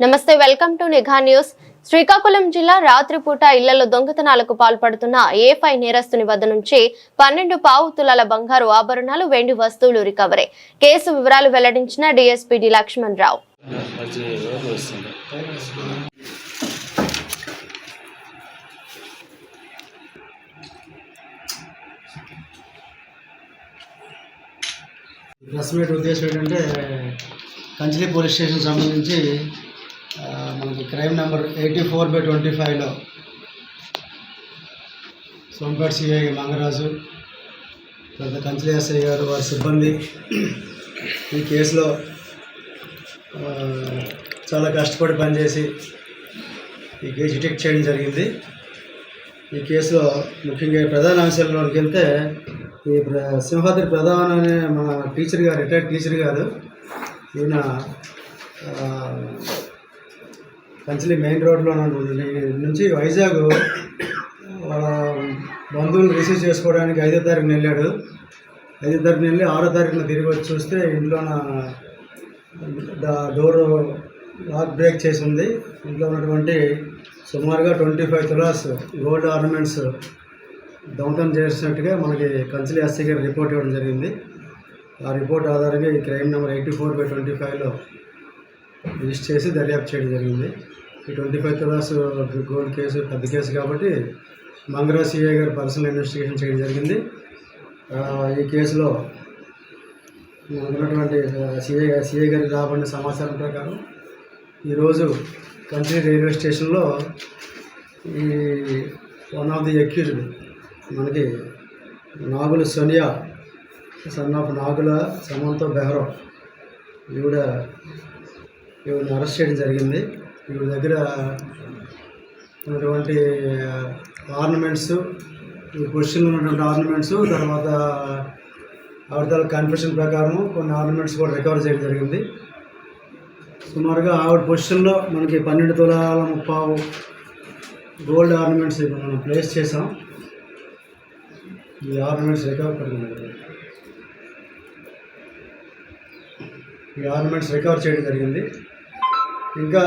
నమస్తే welcome to Nigha news. Srikakulam జిల్లా రాత్రిపూట ఇళ్ళలో దొంగతనాలకు పాల్పడుతున్న ఏఫై నేరస్తుని వద్ద నుంచి పన్నెండు పావు తులాల బంగారు ఆభరణాలు వెండి వస్తువులు రికవరీ. కేసు వివరాలు వెల్లడించిన DSP D Lakshman Rao press meet ఉద్దేశం ఏంటంటే కంచిలి పోలీస్ స్టేషన్ సంబంధించి మనకి crime number eighty four by twenty ఫైవ్లో సోంపేట సిఐ మంగరాజు తర్వాత కంచిలి గారు వారి సిబ్బంది ఈ కేసులో చాలా కష్టపడి పనిచేసి ఈ కేసు డిటెక్ట్ చేయడం జరిగింది. ఈ కేసులో ముఖ్యంగా ప్రధాన అంశాల్లోకి వెళ్తే ఈ ప్ర సింహాద్రి ప్రధాన అనే మన టీచర్ గారు రిటైర్డ్ టీచర్ గారు ఈయన కంచిలి మెయిన్ రోడ్లో నుంచి వైజాగ్ వాళ్ళ బంధువులు రిసీవ్ చేసుకోవడానికి ఐదో తారీఖున వెళ్ళాడు. ఐదో తారీఖున వెళ్ళి ఆరో తారీఖున తిరిగి వచ్చి చూస్తే ఇంట్లోన డోర్ లాక్ బ్రేక్ చేసి ఉంది. ఇంట్లో ఉన్నటువంటి సుమారుగా twenty five tolas gold ornaments దొంగతనం చేసినట్టుగా మనకి కంచిలి ఎస్సీ గారు రిపోర్ట్ ఇవ్వడం జరిగింది. ఆ రిపోర్ట్ ఆధారంగా ఈ crime number eighty four by twenty ఫైవ్లో రిజిస్టర్ చేసి దర్యాప్తు చేయడం జరిగింది. ఈ twenty five tolas gold case పెద్ద కేసు కాబట్టి మంగరా సిఐ గారు పర్సనల్ ఇన్వెస్టిగేషన్ చేయడం జరిగింది. ఈ కేసులో ఉన్నటువంటి సిఐ సిఐ గారికి రాబడిన సమాచారం ప్రకారం ఈరోజు కంట్రీ రైల్వే స్టేషన్లో ఈ వన్ ఆఫ్ ది అక్యూజ్డ్ మనకి నాగుల సోనియా సన్ ఆఫ్ నాగుల సమంతో బెహ్రో ఈవిడ ఈవిడని అరెస్ట్ చేయడం జరిగింది. వీళ్ళ దగ్గర ఉన్నటువంటి ఆర్నమెంట్స్ ఈ ఉన్నటువంటి ఆర్నమెంట్స్ తర్వాత ఆవిడ కన్ఫెషన్ ప్రకారం కొన్ని ఆర్నమెంట్స్ కూడా రికవర్ చేయడం జరిగింది. సుమారుగా ఆవిడ పొజిషన్లో మనకి పన్నెండు తులాల ముప్పావు గోల్డ్ ఆర్నమెంట్స్ మనం ప్లేస్ చేసాం ఈ ఆర్నమెంట్స్ రికవర్ పడుతుంది ఈ ఆర్నమెంట్స్ రికవర్ చేయడం జరిగింది. ఇంకా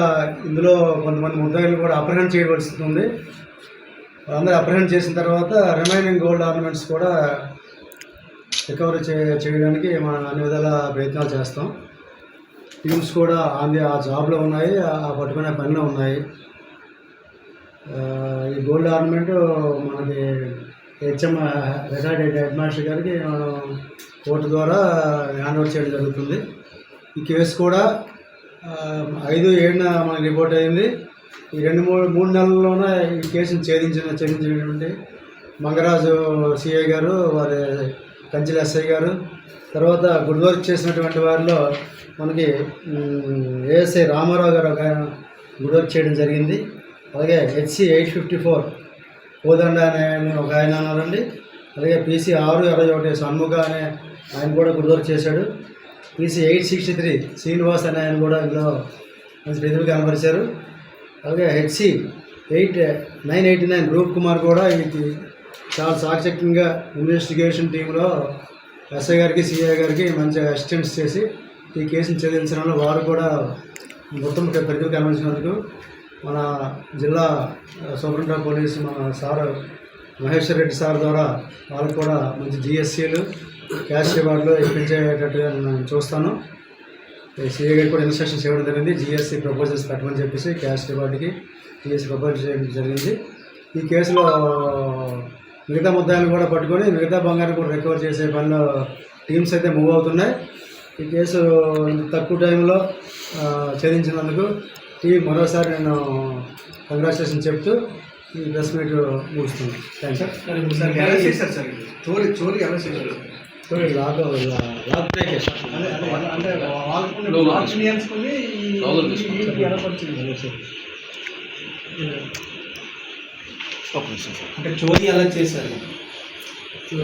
ఇందులో కొంతమంది ముద్దాయిలు కూడా అప్రహెండ్ చేయవలసి ఉంది. వాళ్ళందరూ అప్రహెండ్ చేసిన తర్వాత రిమైనింగ్ గోల్డ్ ఆర్నమెంట్స్ కూడా రికవరీ చే చేయడానికి మనం అన్ని విధాల ప్రయత్నాలు చేస్తాం. టీమ్స్ కూడా ఆన్ ఆ జాబ్లో ఉన్నాయి ఆ పట్టుకునే పనిలో ఉన్నాయి. ఈ గోల్డ్ ఆర్నమెంట్ మనకి హెచ్ఎం రిటైర్డ్ హెడ్ మాస్టర్ గారికి మనం కోర్టు ద్వారా హ్యాండ్ ఓవర్ చేయడం జరుగుతుంది. ఈ కేసు కూడా ఐదు ఏడున మనకి రిపోర్ట్ అయింది. ఈ రెండు మూడు మూడు నెలల్లోనే ఈ కేసును ఛేదించిన ఛేదించినటువంటి మంగరాజు సిఐ గారు వారి కంచిల ఎస్ఐ గారు తర్వాత గుడ్ వర్క్ చేసినటువంటి వారిలో మనకి ఏఎస్ఐ రామారావు గారు ఒక ఆయన గుడ్ వర్క్ చేయడం జరిగింది. అలాగే H C eight fifty four Kodanda అనే ఒక ఆయన ఉన్నారండి అలాగే పీసీ ఆరు ఇరవై ఒకటి షణ్ముఖ అనే ఆయన కూడా గుడ్ వర్క్ చేశాడు. PC eight sixty three Srinivas అనే ఆయన కూడా ఇందులో మంచి ప్రతిభ కనపరిచారు. అలాగే HC eight nine eighty nine Roop Kumar కూడా ఇది చాలా సాక్షక్యంగా ఇన్వెస్టిగేషన్ టీంలో ఎస్ఐ గారికి సిఐ గారికి మంచి అసిస్టెంట్స్ చేసి ఈ కేసును ఛేదించడంలో వారు కూడా మొత్తం ప్రతిభ కనపరిచినందుకు మన జిల్లా సూపరింటెండెంట్ పోలీస్ మన సార్ మహేశ్వర్ రెడ్డి సార్ ద్వారా వాళ్ళకు కూడా మంచి జిఎస్సీలు క్యాష్ రివార్డులు ఇప్పించేటట్టుగా నేను చూస్తాను. సిఏ గారికి కూడా ఇన్స్ట్రక్షన్స్ ఇవ్వడం జరిగింది. జిఎస్సీ ప్రపోజల్స్ పెట్టమని చెప్పేసి క్యాష్ రివార్డుకి జిఎస్సీ ప్రపోజల్ చేయడం జరిగింది. ఈ కేసులో మిగతా ముద్దాయిలు కూడా పట్టుకొని మిగతా బంగారం కూడా రికవర్ చేసే పనిలో టీమ్స్ అయితే మూవ్ అవుతున్నాయి. ఈ కేసు ఇంత తక్కువ టైంలో ఆ, ఛేదించినందుకు టీం మరోసారి నేను కంగ్రాచులేషన్ చెప్తూ ఈ ప్రెస్ మీట్ ముగుస్తుంది థ్యాంక్స్ సార్? చోరీ చోరీ ఎలా చేశారు. అంటే చోరీ ఎలా చేశారు?